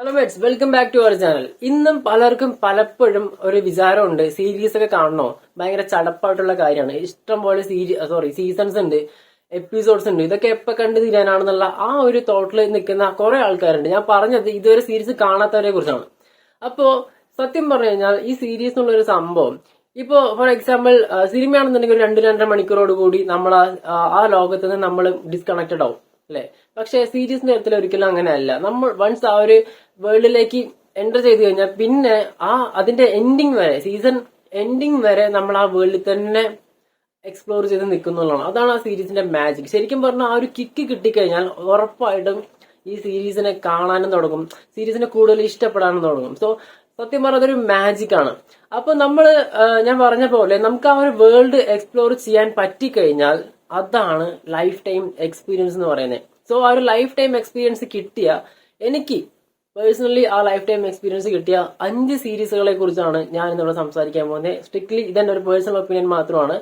Hello mates welcome back to our channel ഇന്നും പലർക്കും പലപ്പോഴും ഒരു വിചാരമുണ്ട്. സീരീസ് ഒക്കെ കാണണോ? ഭയങ്കര ചടപ്പായിട്ടുള്ള കാര്യമാണ്. ഇഷ്ടം പോലെ സീരി സോറി സീസൺസ് ഉണ്ട് എപ്പിസോഡ്സ് ഉണ്ട്. ഇതൊക്കെ എപ്പോ കണ്ടു തീരാനാണെന്നുള്ള ആ ഒരു തോട്ടിൽ നിൽക്കുന്ന കുറെ ആൾക്കാരുണ്ട്. ഞാൻ പറഞ്ഞത് ഇതുവരെ സീരീസ് കാണാത്തവരെ കുറിച്ചാണ്. അപ്പോ സത്യം പറഞ്ഞു കഴിഞ്ഞാൽ ഈ സീരീസ് എന്നുള്ള ഒരു സംഭവം ഇപ്പോ ഫോർ എക്സാമ്പിൾ സിനിമയാണെന്നുണ്ടെങ്കിൽ ഒരു രണ്ട് രണ്ടര മണിക്കൂറോട് കൂടി നമ്മൾ ആ ലോകത്ത് നിന്ന് നമ്മൾ ഡിസ്കണക്റ്റഡ് ആവും. അല്ലെ? പക്ഷെ സീരീസിന്റെ കാര്യത്തിൽ ഒരിക്കലും അങ്ങനെയല്ല. നമ്മൾ വൺസ് ആ ഒരു വേൾഡിലേക്ക് എന്റർ ചെയ്ത് കഴിഞ്ഞാൽ പിന്നെ ആ അതിന്റെ എൻഡിങ് വരെ സീസൺ എൻഡിങ് വരെ നമ്മൾ ആ വേൾഡിൽ തന്നെ എക്സ്പ്ലോർ ചെയ്ത് നിൽക്കുന്നുള്ളതാണ് അതാണ് ആ സീരീസിന്റെ മാജിക് ശരിക്കും പറഞ്ഞാൽ ആ ഒരു കിക്ക് കിട്ടിക്കഴിഞ്ഞാൽ ഉറപ്പായിട്ടും ഈ സീരീസിനെ കാണാനും തുടങ്ങും. സീരീസിനെ കൂടുതൽ ഇഷ്ടപ്പെടാനും തുടങ്ങും. സോ സത്യം പറഞ്ഞ അതൊരു മാജിക് ആണ്. അപ്പൊ നമ്മൾ ഞാൻ പറഞ്ഞ പോലെ നമുക്ക് ആ ഒരു വേൾഡ് എക്സ്പ്ലോർ ചെയ്യാൻ പറ്റിക്കഴിഞ്ഞാൽ അതാണ് ലൈഫ് ടൈം എക്സ്പീരിയൻസ് എന്ന് പറയുന്നത് സോ ആ ഒരു ലൈഫ് ടൈം എക്സ്പീരിയൻസ് കിട്ടിയ എനിക്ക് പേഴ്സണലി ആ ലൈഫ് ടൈം എക്സ്പീരിയൻസ് കിട്ടിയ അഞ്ച് സീരീസുകളെ കുറിച്ചാണ് ഞാൻ ഇന്നിവിടെ സംസാരിക്കാൻ പോകുന്നത് സ്ട്രിക്ട്ലി ഇതെന്റെ ഒരു പേഴ്സണൽ ഒപ്പീനിയൻ മാത്രമാണ്.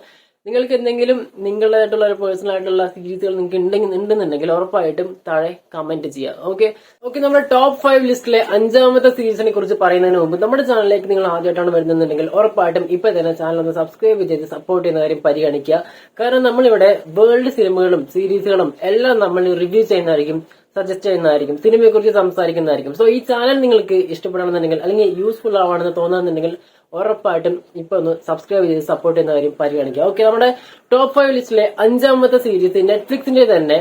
നിങ്ങൾക്ക് എന്തെങ്കിലും നിങ്ങളുടേതായിട്ടുള്ള ഒരു പേഴ്സണൽ ആയിട്ടുള്ള സീരീസുകൾ നിങ്ങൾക്ക് ഉണ്ടെങ്കിൽ ഉണ്ടെന്നുണ്ടെങ്കിൽ ഉറപ്പായിട്ടും താഴെ കമന്റ് ചെയ്യുക ഓക്കെ ഓക്കെ നമ്മുടെ ടോപ്പ് ഫൈവ് ലിസ്റ്റിലെ അഞ്ചാമത്തെ സീരീസിനെ കുറിച്ച് പറയുന്നതിന് മുമ്പ് നമ്മുടെ ചാനലിലേക്ക് നിങ്ങൾ ആദ്യമായിട്ടാണ് വരുന്നുണ്ടെങ്കിൽ ഉറപ്പായിട്ടും ഇപ്പൊ തന്നെ ചാനൽ ഒന്ന് സബ്സ്ക്രൈബ് ചെയ്ത് സപ്പോർട്ട് ചെയ്യുന്ന കാര്യം പരിഗണിക്കുക. കാരണം നമ്മളിവിടെ വേൾഡ് സിനിമകളും സീരീസുകളും എല്ലാം നമ്മൾ റിവ്യൂ ചെയ്യുന്നതായിരിക്കും സജസ്റ്റ് ചെയ്യുന്നതായിരിക്കും സിനിമയെ കുറിച്ച് സംസാരിക്കുന്നതായിരിക്കും. സോ ഈ ചാനൽ നിങ്ങൾക്ക് ഇഷ്ടപ്പെടണമെന്നുണ്ടെങ്കിൽ അല്ലെങ്കിൽ യൂസ്ഫുൾ ആവാണെന്ന് തോന്നുന്നുണ്ടെങ്കിൽ ഉറപ്പായിട്ടും ഇപ്പൊ ഒന്ന് സബ്സ്ക്രൈബ് ചെയ്ത് സപ്പോർട്ട് ചെയ്യുന്ന കാര്യം പരിഗണിക്കുക ഓക്കെ നമ്മുടെ ടോപ്പ് ഫൈവ് ലിസ്റ്റിലെ അഞ്ചാമത്തെ സീരീസ് നെറ്റ്ഫ്ലിക്സിന്റെ തന്നെ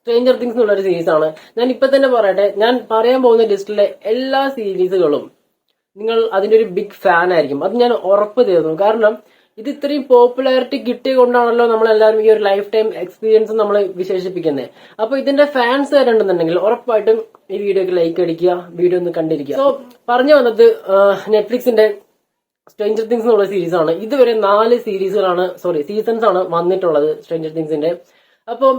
സ്ട്രേഞ്ചർ തിങ്സ് എന്നുള്ള ഒരു സീരീസ് ആണ്. ഞാൻ ഇപ്പൊ തന്നെ പറയട്ടെ ഞാൻ പറയാൻ പോകുന്ന ലിസ്റ്റിലെ എല്ലാ സീരീസുകളും നിങ്ങൾ അതിന്റെ ഒരു ബിഗ് ഫാൻ ആയിരിക്കും. അത് ഞാൻ ഉറപ്പ് തരുന്നു. കാരണം ഇത് ഇത്രയും പോപ്പുലാരിറ്റി കിട്ടിയ കൊണ്ടാണല്ലോ നമ്മൾ എല്ലാവരും ഈ ഒരു ലൈഫ് ടൈം എക്സ്പീരിയൻസ് നമ്മൾ വിശേഷിപ്പിക്കുന്നത് അപ്പൊ ഇതിന്റെ ഫാൻസ് വരണ്ടെന്നുണ്ടെങ്കിൽ ഉറപ്പായിട്ടും ഈ വീഡിയോക്ക് ലൈക്ക് അടിക്കുക വീഡിയോ ഒന്ന് കണ്ടിരിക്കുക. സോ പറഞ്ഞു വന്നത് നെറ്റ്ഫ്ലിക്സിന്റെ സ്ട്രേഞ്ചർ തിങ്സ് എന്നുള്ള സീരീസ് ആണ്. ഇതുവരെ നാല് സീരീസുകളാണ് സോറി സീസൺസ് ആണ് വന്നിട്ടുള്ളത് സ്ട്രേഞ്ചർ തിങ്സിന്റെ അപ്പോൾ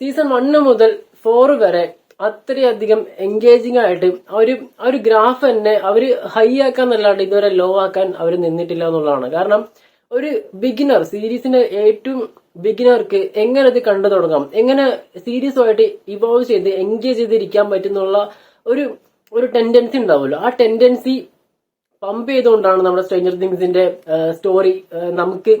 സീസൺ വണ്ണ് മുതൽ ഫോർ വരെ അത്രയധികം എൻഗേജിങ് ആയിട്ട് അവർ ആ ഒരു ഗ്രാഫ് തന്നെ അവർ ഹൈ ആക്കാൻ എന്നല്ലാണ്ട് ഇതുവരെ ലോ ആക്കാൻ അവർ നിന്നിട്ടില്ല എന്നുള്ളതാണ്. കാരണം ഒരു ബിഗിനർ സീരീസിന്റെ ഏറ്റവും ബിഗിനർക്ക് എങ്ങനെ ഇത് കണ്ടു തുടങ്ങാം? എങ്ങനെ സീരീസുമായിട്ട് ഇവോൾവ് ചെയ്ത് എൻഗേജ് ചെയ്തിരിക്കാൻ പറ്റുന്നുള്ള ഒരു ഒരു ടെൻഡൻസി ഉണ്ടാവുമല്ലോ. ആ ടെൻഡൻസി പമ്പ് ചെയ്തുകൊണ്ടാണ് നമ്മുടെ സ്ട്രേഞ്ചർ തിങ്സിന്റെ സ്റ്റോറി നമുക്ക്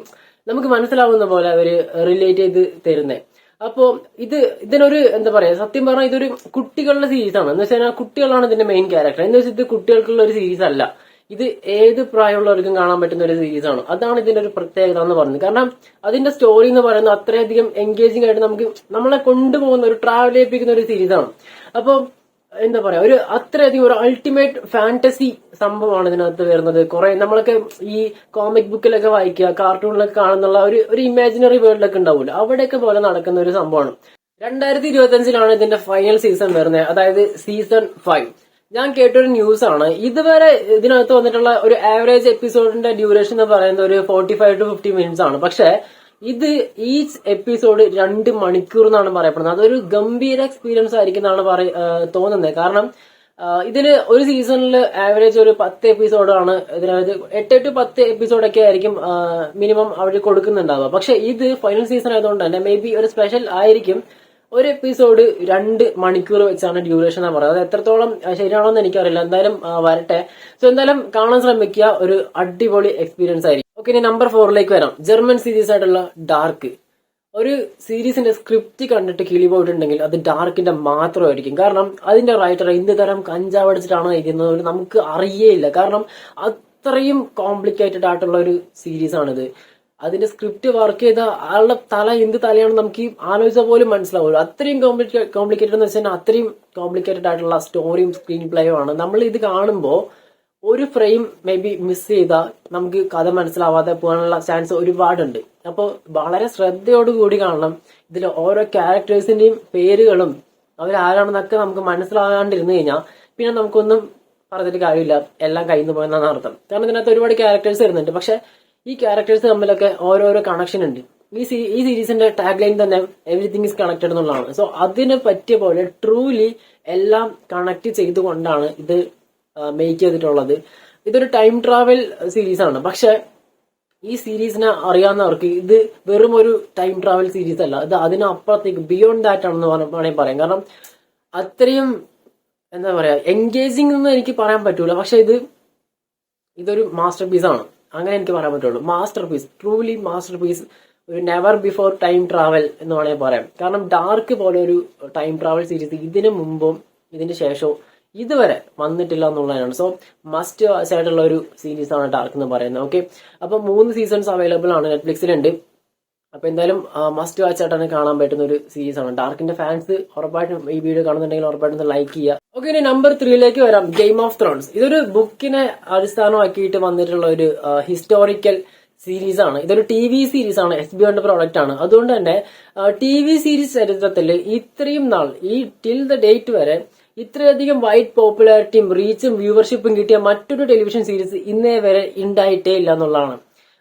നമുക്ക് മനസ്സിലാവുന്ന പോലെ അവർ റിലേറ്റ് ചെയ്ത് തരുന്നത് അപ്പോ ഇത് ഇതിനൊരു എന്താ പറയാ സത്യം പറഞ്ഞാൽ ഇതൊരു കുട്ടികളുടെ സീരീസ് ആണ്. എന്ന് വെച്ചാൽ കുട്ടികളാണ് ഇതിന്റെ മെയിൻ ക്യാരക്ടർ എന്ന് വെച്ചാൽ ഇത് കുട്ടികൾക്കുള്ള ഒരു സീരീസ് അല്ല. ഇത് ഏത് പ്രായമുള്ളവർക്കും കാണാൻ പറ്റുന്ന ഒരു സീരീസ് ആണ്. അതാണ് ഇതിന്റെ ഒരു പ്രത്യേകത എന്ന് പറയുന്നത്. കാരണം അതിന്റെ സ്റ്റോറി എന്ന് പറയുന്നത് അത്രയധികം എൻഗേജിംഗ് ആയിട്ട് നമുക്ക് നമ്മളെ കൊണ്ടുപോകുന്ന ഒരു ട്രാവൽ ചെയ്യിപ്പിക്കുന്ന ഒരു സീരീസ് ആണ്. അപ്പോൾ എന്താ പറയാ ഒരു അത്രയധികം ഒരു അൾട്ടിമേറ്റ് ഫാന്റസി സംഭവമാണ് ഇതിനകത്ത് വരുന്നത്. കുറെ നമ്മളൊക്കെ ഈ കോമിക് ബുക്കിലൊക്കെ വായിക്കുക കാർട്ടൂണിലൊക്കെ കാണുന്നുള്ള ഒരു ഒരു ഇമാജിനറി വേൾഡിലൊക്കെ ഉണ്ടാവില്ല അവിടെയൊക്കെ പോലെ നടക്കുന്ന ഒരു സംഭവമാണ്. രണ്ടായിരത്തി ഇരുപത്തി അഞ്ചിലാണ് ഇതിന്റെ ഫൈനൽ സീസൺ വരുന്നത്. അതായത് സീസൺ ഫൈവ് ഞാൻ കേട്ടൊരു ന്യൂസ് ആണ് ഇതുവരെ ഇതിനകത്ത് വന്നിട്ടുള്ള ഒരു ആവറേജ് എപ്പിസോഡിന്റെ ഡ്യൂറേഷൻ എന്ന് പറയുന്നത് ഒരു forty five to fifty minutes ആണ്. പക്ഷെ ഇത് ഈ എപ്പിസോഡ് രണ്ട് മണിക്കൂർ എന്നാണ് പറയപ്പെടുന്നത്. അതൊരു ഗംഭീര എക്സ്പീരിയൻസ് ആയിരിക്കും എന്നാണ് പറയ തോന്നുന്നത്. കാരണം ഇതിൽ ഒരു സീസണിൽ ആവറേജ് ഒരു പത്ത് എപ്പിസോഡാണ് ഇതിനകത്ത് എട്ട് ടു പത്ത് എപ്പിസോഡൊക്കെ ആയിരിക്കും മിനിമം അവർ കൊടുക്കുന്നുണ്ടാവുക. പക്ഷെ ഇത് ഫൈനൽ സീസൺ ആയതുകൊണ്ട് തന്നെ മേ ബി ഒരു സ്പെഷ്യൽ ആയിരിക്കും. ഒരു എപ്പിസോഡ് രണ്ട് മണിക്കൂർ വെച്ചാണ് ഡ്യൂറേഷൻ എന്ന് പറയുന്നത്. അത് എത്രത്തോളം ശരിയാണോ എന്ന് എനിക്കറിയില്ല. എന്തായാലും വരട്ടെ. സോ എന്തായാലും കാണാൻ ശ്രമിക്കുക. ഒരു അടിപൊളി എക്സ്പീരിയൻസ് ആയിരിക്കും. ഓക്കെ ഇനി നമ്പർ ഫോറിലേക്ക് വരാം. ജർമ്മൻ സീരീസ് ആയിട്ടുള്ള ഡാർക്ക് ഒരു സീരീസിന്റെ സ്ക്രിപ്റ്റ് കണ്ടിട്ട് കിളി പോയിട്ടുണ്ടെങ്കിൽ അത് ഡാർക്കിന്റെ മാത്രമായിരിക്കും. കാരണം അതിന്റെ റൈറ്റർ എന്ത് തരം കഞ്ചാവ് അടിച്ചിട്ടാണോ എഴുതുന്നത് നമുക്ക് അറിയേയില്ല. കാരണം അത്രയും കോംപ്ലിക്കേറ്റഡ് ആയിട്ടുള്ള ഒരു സീരീസ് ആണിത്. അതിന്റെ സ്ക്രിപ്റ്റ് വർക്ക് ചെയ്ത ആളുടെ തല എന്ത് തലയാണെന്ന് നമുക്ക് ഈ ആലോചിച്ച പോലും മനസ്സിലാവുള്ളൂ. അത്രയും കോംപ്ലിക്കേറ്റഡ് എന്ന് വെച്ചാൽ അത്രയും കോംപ്ലിക്കേറ്റഡ് ആയിട്ടുള്ള സ്റ്റോറിയും സ്ക്രീൻ പ്ലേയും ആണ്. നമ്മൾ ഇത് കാണുമ്പോൾ ഒരു ഫ്രെയിം മേ ബി മിസ് ചെയ്താൽ നമുക്ക് കഥ മനസ്സിലാവാതെ പോകാനുള്ള ചാൻസ് ഒരുപാടുണ്ട്. അപ്പോൾ വളരെ ശ്രദ്ധയോടുകൂടി കാണണം. ഇതിൽ ഓരോ ക്യാരക്ടേഴ്സിന്റെയും പേരുകളും അവരാരാണെന്നൊക്കെ നമുക്ക് മനസ്സിലാകാണ്ടിരുന്നു കഴിഞ്ഞാൽ പിന്നെ നമുക്കൊന്നും പറഞ്ഞിട്ട് കാര്യമില്ല. എല്ലാം കയ്യിൽ നിന്ന് പോയെന്നാണ് അർത്ഥം. കാരണം ഇതിനകത്ത് ഒരുപാട് ക്യാരക്ടേഴ്സ് വരുന്നുണ്ട്. പക്ഷെ ഈ ക്യാരക്ടേഴ്സ് തമ്മിലൊക്കെ ഓരോരോ കണക്ഷൻ ഉണ്ട്. ഈ ഈ സീരീസിന്റെ ടാഗ് ലൈൻ തന്നെ എവറിത്തിങ് ഇസ് കണക്റ്റഡ് എന്നുള്ളതാണ്. സോ അതിന് പറ്റിയ പോലെ ട്രൂലി എല്ലാം കണക്ട് ചെയ്തുകൊണ്ടാണ് ഇത് മേക്ക് ചെയ്തിട്ടുള്ളത്. ഇതൊരു ടൈം ട്രാവൽ സീരീസ് ആണ്. പക്ഷെ ഈ സീരീസിനെ അറിയാവുന്നവർക്ക് ഇത് വെറും ഒരു ടൈം ട്രാവൽ സീരീസ് അല്ല. ഇത് അതിനപ്പുറത്തേക്ക് ബിയോണ്ട് ദാറ്റ് ആണെന്ന് വേണമെങ്കിൽ പറയാം. കാരണം അത്രയും എന്താ പറയാ എൻഗേജിങ് എന്ന് എനിക്ക് പറയാൻ പറ്റൂല. പക്ഷെ ഇത് ഇതൊരു മാസ്റ്റർ പീസ് ആണ്. അങ്ങനെ എനിക്ക് പറയാൻ പറ്റുള്ളൂ. Masterpiece truly masterpiece ഒരു നെവർ ബിഫോർ ടൈം ട്രാവൽ എന്ന് വേണമെങ്കിൽ പറയാം. കാരണം ഡാർക്ക് പോലെ ഒരു ടൈം ട്രാവൽ സീരീസ് ഇതിനു മുമ്പും ഇതിന് ശേഷവും ഇതുവരെ വന്നിട്ടില്ല എന്നുള്ളതാണ്. സോ മസ്റ്റ് ആയിട്ടുള്ള ഒരു സീരീസ് ആണ് ഡാർക്ക് എന്ന് പറയുന്നത്. ഓക്കെ അപ്പൊ മൂന്ന് സീസൺസ് അവൈലബിൾ ആണ്. നെറ്റ്ഫ്ലിക്സിലുണ്ട് അപ്പൊ എന്തായാലും മസ്റ്റ് വാച്ച് ആയിട്ടാണ് കാണാൻ പറ്റുന്ന ഒരു സീരീസ് ആണ്. ഡാർക്കിന്റെ ഫാൻസ് ഉറപ്പായിട്ടും ഈ വീഡിയോ കാണുന്നുണ്ടെങ്കിൽ ഉറപ്പായിട്ടും ലൈക്ക് ചെയ്യുക. ഓക്കെ ഇനി നമ്പർ ത്രീയിലേക്ക് വരാം. ഗെയിം ഓഫ് ത്രോൺസ് ഇതൊരു ബുക്കിനെ അടിസ്ഥാനമാക്കിയിട്ട് വന്നിട്ടുള്ള ഒരു ഹിസ്റ്റോറിക്കൽ സീരീസ് ആണ്. ഇതൊരു ടി വി സീരീസ് ആണ് എസ് ബി ഒന്റെ പ്രോഡക്റ്റ് ആണ്. അതുകൊണ്ട് തന്നെ ടി വി സീരീസ് ചരിത്രത്തിൽ ഇത്രയും നാൾ ഈ ടിൽ ദ ഡേറ്റ് വരെ ഇത്രയധികം വൈഡ് പോപ്പുലാരിറ്റിയും റീച്ചും വ്യൂവർഷിപ്പും കിട്ടിയ മറ്റൊരു ടെലിവിഷൻ സീരീസ് ഇന്നേ വരെ ഉണ്ടായിട്ടേ ഇല്ല എന്നുള്ളതാണ്.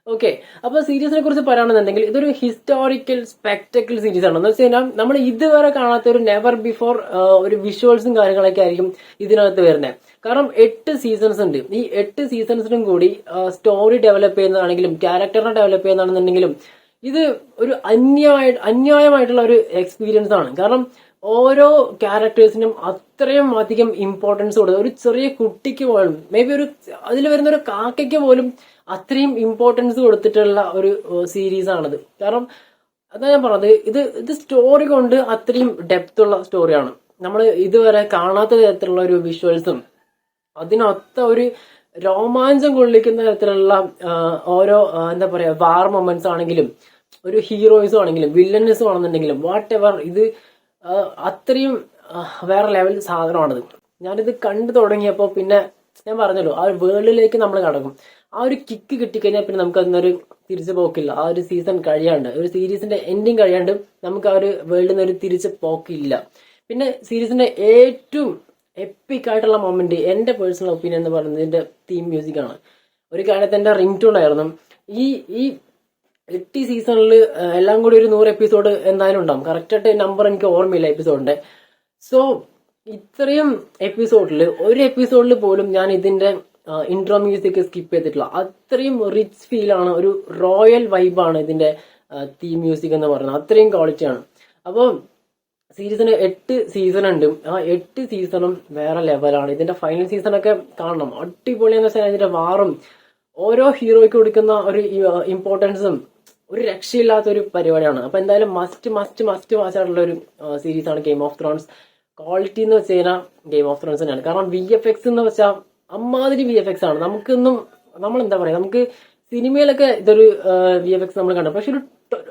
ഓക്കെ അപ്പൊ സീരീസിനെ കുറിച്ച് പറയുകയാണെന്നുണ്ടെങ്കിൽ ഇതൊരു ഹിസ്റ്റോറിക്കൽ സ്പെക്ടക്കിൾ സീരീസ് ആണ്. എന്ന് വെച്ച് കഴിഞ്ഞാൽ നമ്മൾ ഇതുവരെ കാണാത്ത ഒരു നെവർ ബിഫോർ ഒരു വിഷ്വൽസും കാര്യങ്ങളൊക്കെ ആയിരിക്കും ഇതിനകത്ത് വരുന്നത് കാരണം എട്ട് സീസൺസ് ഉണ്ട്. ഈ എട്ട് സീസൺസിനും കൂടി സ്റ്റോറി ഡെവലപ്പ് ചെയ്യുന്നതാണെങ്കിലും ക്യാരക്ടറിനെ ഡെവലപ്പ് ചെയ്യുന്നതാണെന്നുണ്ടെങ്കിലും ഇത് ഒരു അന്യായ അന്യായമായിട്ടുള്ള ഒരു എക്സ്പീരിയൻസ് ആണ്. കാരണം ഓരോ ക്യാരക്ടേഴ്സിനും അത്രയും അധികം ഇമ്പോർട്ടൻസ് കൊടുത്ത് ഒരു ചെറിയ കുട്ടിക്ക് പോലും മേ ബി ഒരു അതിൽ വരുന്ന ഒരു കാക്കയ്ക്ക് പോലും അത്രയും ഇമ്പോർട്ടൻസ് കൊടുത്തിട്ടുള്ള ഒരു സീരീസ് ആണത്. കാരണം അതാ ഞാൻ പറഞ്ഞത് ഇത് ഇത് സ്റ്റോറി കൊണ്ട് അത്രയും ഡെപ്ത് ഉള്ള സ്റ്റോറിയാണ് നമ്മൾ ഇതുവരെ കാണാത്ത തരത്തിലുള്ള ഒരു വിഷ്വൽസും അതിനൊത്ത ഒരു രോമാഞ്ചം കൊള്ളിക്കുന്ന തരത്തിലുള്ള ഓരോ എന്താ പറയാ വാർ മൊമെന്റ്സ് ആണെങ്കിലും ഒരു ഹീറോയിസും ആണെങ്കിലും വില്ലനസും ആണെന്നുണ്ടെങ്കിലും വാട്ട് എവർ ഇത് അത്രയും വേറെ ലെവൽ സാധനമാണത്. ഞാനിത് കണ്ടു തുടങ്ങിയപ്പോൾ പിന്നെ ഞാൻ പറഞ്ഞല്ലോ ആ വേൾഡിലേക്ക് നമ്മൾ കടക്കും. ആ ഒരു കിക്ക് കിട്ടിക്കഴിഞ്ഞാൽ പിന്നെ നമുക്ക് അതിനൊരു തിരിച്ചു പോക്കില്ല. ആ ഒരു സീസൺ കഴിയാണ്ട് ഒരു സീരീസിന്റെ എൻഡിങ് കഴിയാണ്ട് നമുക്ക് ആ ഒരു വേൾഡിൽ നിന്ന് ഒരു തിരിച്ചു പോക്കില്ല. പിന്നെ സീരീസിന്റെ ഏറ്റവും എപ്പിക് ആയിട്ടുള്ള മൊമെന്റ് എന്റെ പേഴ്സണൽ ഒപ്പീനിയൻ എന്ന് പറയുന്നത് ഇതിന്റെ തീം മ്യൂസിക് ആണ്. ഒരു കാലത്ത് എന്റെ റിംഗ് ടൂൺ ആയിരുന്നു. ഈ ഈ എട്ടി സീസണിൽ എല്ലാം കൂടി ഒരു നൂറ് എപ്പിസോഡ് എന്തായാലും ഉണ്ടാവും. കറക്റ്റായിട്ട് നമ്പർ എനിക്ക് ഓർമ്മയില്ല എപ്പിസോഡിന്റെ സോ ഇത്രയും എപ്പിസോഡിൽ ഒരു എപ്പിസോഡിൽ പോലും ഞാൻ ഇതിന്റെ ഇൻട്രോ മ്യൂസിക് സ്കിപ്പ് ചെയ്തിട്ടുള്ള അത്രയും റിച്ച് ഫീൽ ആണ് ഒരു റോയൽ വൈബാണ് ഇതിന്റെ തീം മ്യൂസിക് എന്ന് പറയുന്നത്. അത്രയും ക്വാളിറ്റി ആണ്. അപ്പോൾ സീരീസിന് എട്ട് സീസൺ ഉണ്ട്. ആ എട്ട് സീസണും വേറെ ലെവലാണ് ഇതിന്റെ ഫൈനൽ സീസണൊക്കെ കാണണം. അടിപൊളിയെന്ന് വെച്ചാൽ ഇതിന്റെ വാറും ഓരോ ഹീറോയ്ക്ക് കൊടുക്കുന്ന ഒരു ഇമ്പോർട്ടൻസും ഒരു രക്ഷയില്ലാത്ത ഒരു പരിപാടിയാണ്. അപ്പൊ എന്തായാലും മസ്റ്റ് മസ്റ്റ് മസ്റ്റ് വാച്ച് ആയിട്ടുള്ള ഒരു സീരീസ് ആണ് ഗെയിം ഓഫ് ത്രോൺസ് ക്വാളിറ്റി എന്ന് വെച്ച് കഴിഞ്ഞാൽ ഗെയിം ഓഫ് ത്രോൺസ് തന്നെയാണ്. കാരണം വി എഫ് എക്സ് എന്ന് വെച്ചാൽ അമ്മാതിരി വി എഫ് എക്സ് ആണ്. നമുക്കൊന്നും നമ്മൾ എന്താ പറയാ നമുക്ക് സിനിമയിലൊക്കെ ഇതൊരു വി എഫ് എക്സ് നമ്മൾ കണ്ടു. പക്ഷെ ഒരു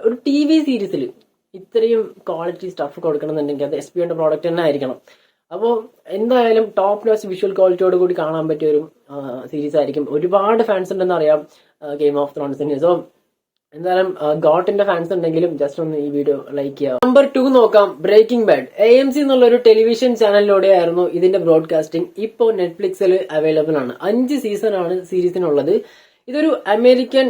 ഒരു ടി വി സീരീസിൽ ഇത്രയും ക്വാളിറ്റി സ്റ്റഫ് കൊടുക്കണം എന്നുണ്ടെങ്കിൽ അത് എസ് പി യുടെ പ്രോഡക്റ്റ് തന്നെ ആയിരിക്കണം. അപ്പോൾ എന്തായാലും ടോപ്പ് നോച്ച് വിഷ്വൽ ക്വാളിറ്റിയോട് കൂടി കാണാൻ പറ്റിയ ഒരു സീരീസ് ആയിരിക്കും. ഒരുപാട് ഫാൻസ് ഉണ്ടെന്ന് അറിയാം ഗെയിം ഓഫ് ത്രോൺസിന് സോ എന്തായാലും ഗോട്ടിന്റെ ഫാൻസ് ഉണ്ടെങ്കിലും ജസ്റ്റ് ഒന്ന് ഈ വീഡിയോ ലൈക്ക് ചെയ്യാം നമ്പർ ടു നോക്കാം Breaking Bad A M C എന്നുള്ള ഒരു ടെലിവിഷൻ ചാനലിലൂടെ ആയിരുന്നു ഇതിന്റെ ബ്രോഡ്കാസ്റ്റിംഗ് ഇപ്പോ നെറ്റ്ഫ്ലിക്സിൽ അവൈലബിൾ ആണ്. അഞ്ച് സീസൺ ആണ് സീരീസിനുള്ളത് ഇതൊരു അമേരിക്കൻ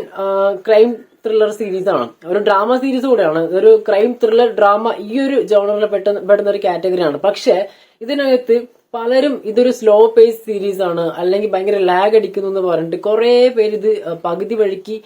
ക്രൈം ത്രില്ലർ സീരീസ് ആണ് ഒരു ഡ്രാമ സീരീസ് കൂടെയാണ്. ഒരു ക്രൈം ത്രില്ലർ ഡ്രാമ ഈ ഒരു ജോണറിൽ പെടുന്ന ഒരു കാറ്റഗറിയാണ് പക്ഷെ ഇതിനകത്ത് പലരും ഇതൊരു സ്ലോ പേസ് സീരീസ് ആണ് അല്ലെങ്കിൽ ഭയങ്കര ലാഗ് അടിക്കുന്നു എന്ന് പറഞ്ഞിട്ട് കുറെ പേര് ഇത് പകുതി വഴിക്ക്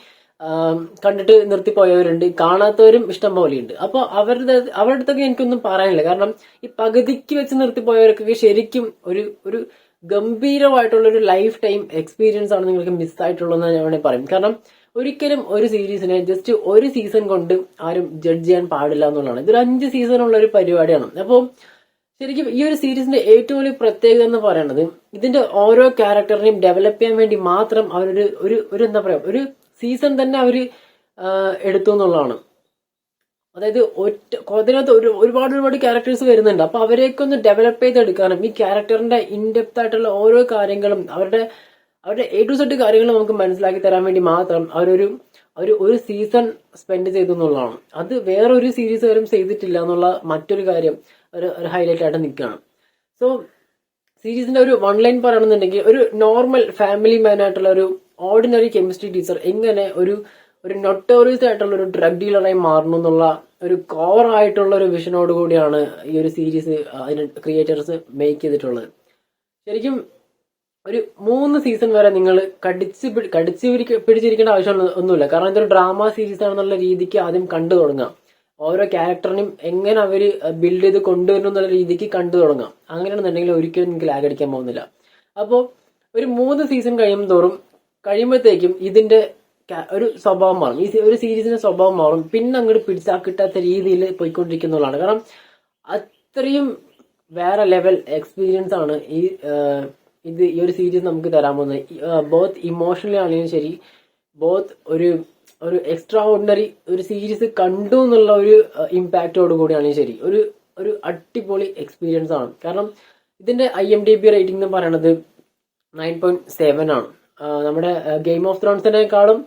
കണ്ടിട്ട് നിർത്തിപ്പോയവരുണ്ട്. കാണാത്തവരും ഇഷ്ടം പോലെയുണ്ട്. അപ്പോൾ അവരുടെ അവരുടെ അടുത്തൊക്കെ എനിക്കൊന്നും പറയാനില്ല. കാരണം ഈ പകുതിക്ക് വെച്ച് നിർത്തിപ്പോയവർക്കൊക്കെ ശരിക്കും ഒരു ഒരു ഗംഭീരമായിട്ടുള്ള ഒരു ലൈഫ് ടൈം എക്സ്പീരിയൻസ് ആണ് നിങ്ങൾക്ക് മിസ്സായിട്ടുള്ളതെന്ന് ഞാൻ വേണമെങ്കിൽ പറയും. കാരണം ഒരിക്കലും ഒരു സീരീസിനെ ജസ്റ്റ് ഒരു സീസൺ കൊണ്ട് ആരും ജഡ്ജ് ചെയ്യാൻ പാടില്ല എന്നുള്ളതാണ്. ഇതൊരു അഞ്ച് സീസൺ ഉള്ള ഒരു പരിപാടിയാണ്. അപ്പോൾ ശരിക്കും ഈ ഒരു സീരീസിന്റെ ഏറ്റവും വലിയ പ്രത്യേകത എന്ന് പറയുന്നത് ഇതിന്റെ ഓരോ ക്യാരക്ടറിനെയും ഡെവലപ്പ് ചെയ്യാൻ വേണ്ടി മാത്രം അവരൊരു ഒരു ഒരു എന്താ പറയാ ഒരു സീസൺ തന്നെ അവർ എടുത്തു എന്നുള്ളതാണ്. അതായത് ഒറ്റ അതിനകത്ത് ഒരു ഒരുപാട് ഒരുപാട് ക്യാരക്ടേഴ്സ് വരുന്നുണ്ട്. അപ്പൊ അവരെയൊക്കെ ഒന്ന് ഡെവലപ്പ് ചെയ്തെടുക്കാനും ഈ ക്യാരക്ടറിന്റെ ഇൻഡെപ്ത് ആയിട്ടുള്ള ഓരോ കാര്യങ്ങളും അവരുടെ അവരുടെ എ ടു സെറ്റ് കാര്യങ്ങൾ നമുക്ക് മനസ്സിലാക്കി തരാൻ വേണ്ടി മാത്രം അവരൊരു ഒരു ഒരു സീസൺ സ്പെൻഡ് ചെയ്തു എന്നുള്ളതാണ്. അത് വേറൊരു സീരീസ് വരും ചെയ്തിട്ടില്ല എന്നുള്ള മറ്റൊരു കാര്യം ഒരു ഒരു ഹൈലൈറ്റ് ആയിട്ട് നിൽക്കുകയാണ്. സോ സീരീസിന്റെ ഒരു വൺ ലൈൻ പറയണമെന്നുണ്ടെങ്കിൽ ഒരു നോർമൽ ഫാമിലി മാൻ ആയിട്ടുള്ള ഒരു ഓർഡിനറി കെമിസ്ട്രി ടീച്ചർ എങ്ങനെ ഒരു ഒരു നൊട്ടോറിയസ് ആയിട്ടുള്ള ഒരു ഡ്രഗ് ഡീലറായി മാറണം എന്നുള്ള ഒരു കോർ ആയിട്ടുള്ള ഒരു വിഷനോട് കൂടിയാണ് ഈ ഒരു സീരീസ് അതിന് ക്രിയേറ്റേഴ്സ് മേക്ക് ചെയ്തിട്ടുള്ളത്. ശരിക്കും ഒരു മൂന്ന് സീസൺ വരെ നിങ്ങൾ കടിച്ച് കടിച്ച് പിടിച്ചിരിക്കേണ്ട ആവശ്യം ഒന്നുമില്ല. കാരണം ഇതൊരു ഡ്രാമ സീരീസ് ആണെന്നുള്ള രീതിക്ക് ആദ്യം കണ്ടു തുടങ്ങാം. ഓരോ ക്യാരക്ടറിനും എങ്ങനെ അവർ ബിൽഡ് ചെയ്ത് കൊണ്ടുവരണം എന്നുള്ള രീതിക്ക് കണ്ടു തുടങ്ങാം. അങ്ങനെയാണെന്നുണ്ടെങ്കിൽ ഒരിക്കലും നിങ്ങൾക്ക് ലാഗ് അടിക്കാൻ പോകുന്നില്ല. അപ്പോൾ ഒരു മൂന്ന് സീസൺ കഴിയുമ്പോൾ തോറും കഴിയുമ്പോഴത്തേക്കും ഇതിന്റെ ഒരു സ്വഭാവം മാറും. ഈ ഒരു സീരീസിന്റെ സ്വഭാവം മാറും. പിന്നെ അങ്ങോട്ട് പിടിച്ചാൽ കിട്ടാത്ത രീതിയിൽ പോയിക്കൊണ്ടിരിക്കുന്നതാണ് കാരണം അത്രയും വേറെ ലെവൽ എക്സ്പീരിയൻസ് ആണ് ഈ ഇത് ഈ ഒരു സീരീസ് നമുക്ക് തരാൻ പോകുന്നത്. ബോത്ത് ഇമോഷണലി ആണെങ്കിലും ശരി ബോത്ത് ഒരു ഒരു എക്സ്ട്രാ ഓർഡിനറി ഒരു സീരീസ് കണ്ടു എന്നുള്ള ഒരു ഇമ്പാക്റ്റോട് കൂടിയാണെങ്കിലും ശരി ഒരു ഒരു അടിപൊളി എക്സ്പീരിയൻസ് ആണ്. കാരണം ഇതിന്റെ I M D B rating എന്ന് പറയുന്നത് നയൻ പോയിന്റ് സെവൻ ആണ്. നമ്മുടെ ഗെയിം ഓഫ് ത്രോൺസിനേക്കാളും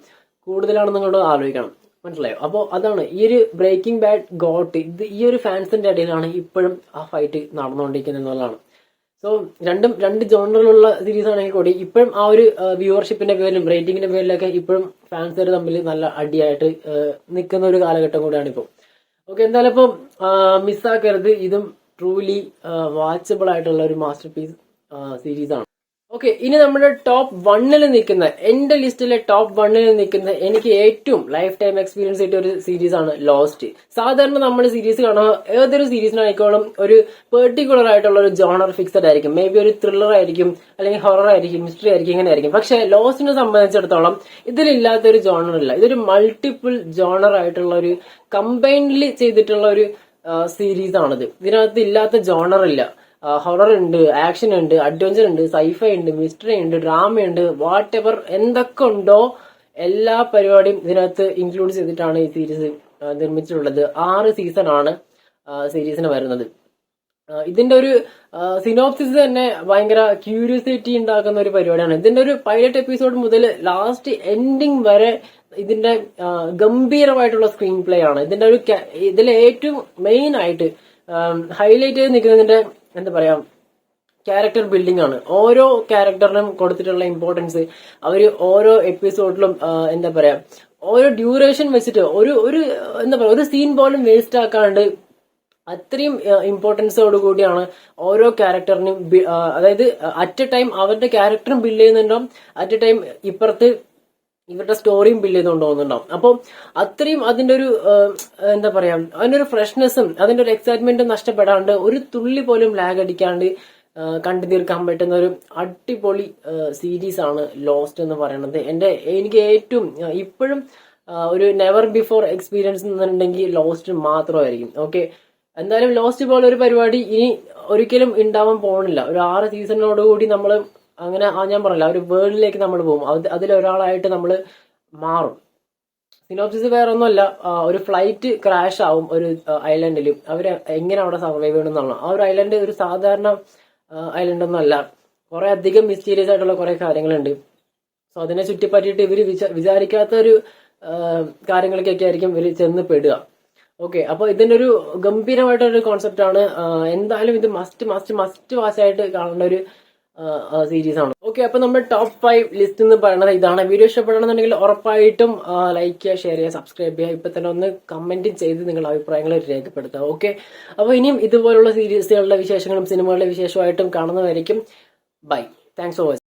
കൂടുതലാണ് നിങ്ങളോട് ആലോചിക്കണം. മനസ്സിലായോ? അപ്പോൾ അതാണ് ഈ ഒരു ബ്രേക്കിംഗ് ബാഡ് ഗോട്ട് ഇത് ഈ ഒരു ഫാൻസിന്റെ ഇടയിലാണ് ഇപ്പോഴും ആ ഫൈറ്റ് നടന്നുകൊണ്ടിരിക്കുന്നത് എന്നുള്ളതാണ് സോ രണ്ടും രണ്ട് ജോണറിലുള്ള സീരീസ് ആണെങ്കിൽ കൂടി ഇപ്പോഴും ആ ഒരു വ്യൂവർഷിപ്പിന്റെ പേരിലും റേറ്റിംഗിന്റെ പേരിലൊക്കെ ഇപ്പോഴും ഫാൻസുകാർ തമ്മിൽ നല്ല അടിയായിട്ട് നിൽക്കുന്ന ഒരു കാലഘട്ടം കൂടിയാണ് ഇപ്പോൾ ഓക്കെ എന്തായാലും ഇപ്പം മിസ്സാക്കരുത് ഇതും ട്രൂലി വാച്ചബിൾ ആയിട്ടുള്ള ഒരു മാസ്റ്റർ പീസ് സീരീസ് ആണ്. ഓക്കെ ഇനി നമ്മുടെ ടോപ്പ് വണ്ണിൽ നിൽക്കുന്ന എന്റെ ലിസ്റ്റിലെ ടോപ്പ് വണ്ണിൽ നിൽക്കുന്ന എനിക്ക് ഏറ്റവും ലൈഫ് ടൈം എക്സ്പീരിയൻസ് ആയിട്ട് ഒരു സീരീസ് ആണ് ലോസ്റ്റ് സാധാരണ നമ്മൾ സീരീസ് കാണുമ്പോൾ ഏതൊരു സീരീസിനായിക്കോളും ഒരു പെർട്ടിക്കുലർ ആയിട്ടുള്ള ഒരു ജോണർ ഫിക്സഡ് ആയിരിക്കും. മേ ബി ഒരു ത്രില്ലർ ആയിരിക്കും അല്ലെങ്കിൽ ഹൊറർ ആയിരിക്കും മിസ്റ്ററി ആയിരിക്കും ഇങ്ങനെ ആയിരിക്കും. പക്ഷെ ലോസ്റ്റിനെ സംബന്ധിച്ചിടത്തോളം ഇതിലില്ലാത്ത ഒരു ജോണർ ഇല്ല. ഇതൊരു മൾട്ടിപ്പിൾ ജോണർ ആയിട്ടുള്ള ഒരു കമ്പൈൻഡ്ലി ചെയ്തിട്ടുള്ള ഒരു സീരീസ് ആണിത്. ഇതിനകത്ത് ഇല്ലാത്ത ജോണർ ഇല്ല. ഹൊറർ ഉണ്ട് ആക്ഷൻ ഉണ്ട് അഡ്വഞ്ചർ ഉണ്ട് സൈഫൈ ഉണ്ട് മിസ്റ്ററി ഉണ്ട് ഡ്രാമ ഉണ്ട് വാട്ട് എവർ എന്തൊക്കെ ഉണ്ടോ എല്ലാ പരിപാടിയും ഇതിനകത്ത് ഇൻക്ലൂഡ് ചെയ്തിട്ടാണ് ഈ സീരീസ് നിർമ്മിച്ചിട്ടുള്ളത്. ആറ് സീസൺ ആണ് സീരീസിന് വരുന്നത്. ഇതിന്റെ ഒരു സിനോപ്സിസ് തന്നെ ഭയങ്കര ക്യൂരിയോസിറ്റി ഉണ്ടാക്കുന്ന ഒരു പരിപാടിയാണ്. ഇതിന്റെ ഒരു പൈലറ്റ് എപ്പിസോഡ് മുതൽ ലാസ്റ്റ് എൻഡിങ് വരെ ഇതിന്റെ ഗംഭീരമായിട്ടുള്ള സ്ക്രീൻ പ്ലേ ആണ്. ഇതിന്റെ ഒരു ഇതിലെ ഏറ്റവും മെയിൻ ആയിട്ട് ഹൈലൈറ്റ് ചെയ്ത് നിൽക്കുന്നതിന്റെ എന്താ പറയാ ക്യാരക്ടർ ബിൽഡിംഗ് ആണ്. ഓരോ ക്യാരക്ടറിനും കൊടുത്തിട്ടുള്ള ഇമ്പോർട്ടൻസ് അവർ ഓരോ എപ്പിസോഡിലും എന്താ പറയാ ഓരോ ഡ്യൂറേഷൻ വെച്ചിട്ട് ഒരു ഒരു എന്താ പറയാ ഒരു സീൻ പോലും വേസ്റ്റ് ആക്കാണ്ട് അത്രയും ഇമ്പോർട്ടൻസോട് കൂടിയാണ് ഓരോ ക്യാരക്ടറിനും അതായത് അറ്റ് എ ടൈം അവരുടെ ക്യാരക്ടറും ബിൽഡ് ചെയ്യുന്നുണ്ടാവും അറ്റ് എ ടൈം ഇപ്പുറത്ത് ഇവരുടെ സ്റ്റോറിയും ബിൽഡ് ചെയ്തുകൊണ്ട് പോകുന്നുണ്ടാവും. അപ്പോൾ അത്രയും അതിന്റെ ഒരു എന്താ പറയാ അതിന്റെ ഒരു ഫ്രഷ്നെസ്സും അതിന്റെ ഒരു എക്സൈറ്റ്മെന്റും നഷ്ടപ്പെടാണ്ട് ഒരു തുള്ളി പോലും ലാഗ് അടിക്കാണ്ട് കണ്ടു തീർക്കാൻ പറ്റുന്ന ഒരു അടിപൊളി സീരീസ് ആണ് ലോസ്റ്റ് എന്ന് പറയുന്നത്. എന്റെ എനിക്ക് ഏറ്റവും ഇപ്പോഴും ഒരു നെവർ ബിഫോർ എക്സ്പീരിയൻസ് എന്നുണ്ടെങ്കിൽ ലോസ്റ്റ് മാത്രമായിരിക്കും. ഓക്കെ എന്തായാലും ലോസ്റ്റ് പോലെ ഒരു പരിപാടി ഇനി ഒരിക്കലും ഉണ്ടാവാൻ പോകണില്ല ഒരു ആറ് സീസണിനോടുകൂടി നമ്മൾ അങ്ങനെ ആ ഞാൻ പറഞ്ഞില്ല ആ ഒരു വേൾഡിലേക്ക് നമ്മൾ പോകും. അത് അതിലൊരാളായിട്ട് നമ്മൾ മാറും. സിനോപ്സിസ് വേറെ ഒന്നുമല്ല ഒരു ഫ്ലൈറ്റ് ക്രാഷ് ആവും ഒരു ഐലൻഡിൽ അവർ എങ്ങനെ അവിടെ സർവൈവ് ചെയ്യണം എന്നുള്ള ആ ഒരു ഐലൻഡ് ഒരു സാധാരണ ഐലൻഡ് ഒന്നുമല്ല കുറെ അധികം മിസ്റ്റീരിയസ് ആയിട്ടുള്ള കുറെ കാര്യങ്ങളുണ്ട്. സോ അതിനെ ചുറ്റിപ്പറ്റിയിട്ട് വിചാ- വിചാരിക്കാത്ത ഒരു കാര്യങ്ങളൊക്കെ ആയിരിക്കും ഇവർ ചെന്ന് പെടുക. ഓക്കെ അപ്പൊ ഇതിന്റെ ഒരു ഗംഭീരമായിട്ടൊരു കോൺസെപ്റ്റ് ആണ്. എന്തായാലും ഇത് മസ്റ്റ് മസ്റ്റ് മസ്റ്റ് വാച്ച് ആയിട്ട് കാണേണ്ട ഒരു സീരീസ് ആണ് ഓക്കെ അപ്പൊ നമ്മുടെ ടോപ്പ് ഫൈവ് ലിസ്റ്റ് എന്ന് പറയുന്നത് ഇതാണ്. വീഡിയോ ഇഷ്ടപ്പെടണമെന്നുണ്ടെങ്കിൽ ഉറപ്പായിട്ടും ലൈക്ക് ചെയ്യുക ഷെയർ ചെയ്യുക സബ്സ്ക്രൈബ് ചെയ്യുക. ഇപ്പൊ തന്നെ ഒന്ന് കമന്റ് ചെയ്ത് നിങ്ങളുടെ അഭിപ്രായങ്ങൾ രേഖപ്പെടുത്തുക. ഓക്കെ? അപ്പൊ ഇനിയും ഇതുപോലുള്ള സീരീസുകളുടെ വിശേഷങ്ങളും സിനിമകളുടെ വിശേഷമായിട്ടും കാണുന്നതായിരിക്കും ബൈ താങ്ക്സ് ഫോർ വാച്ചിങ്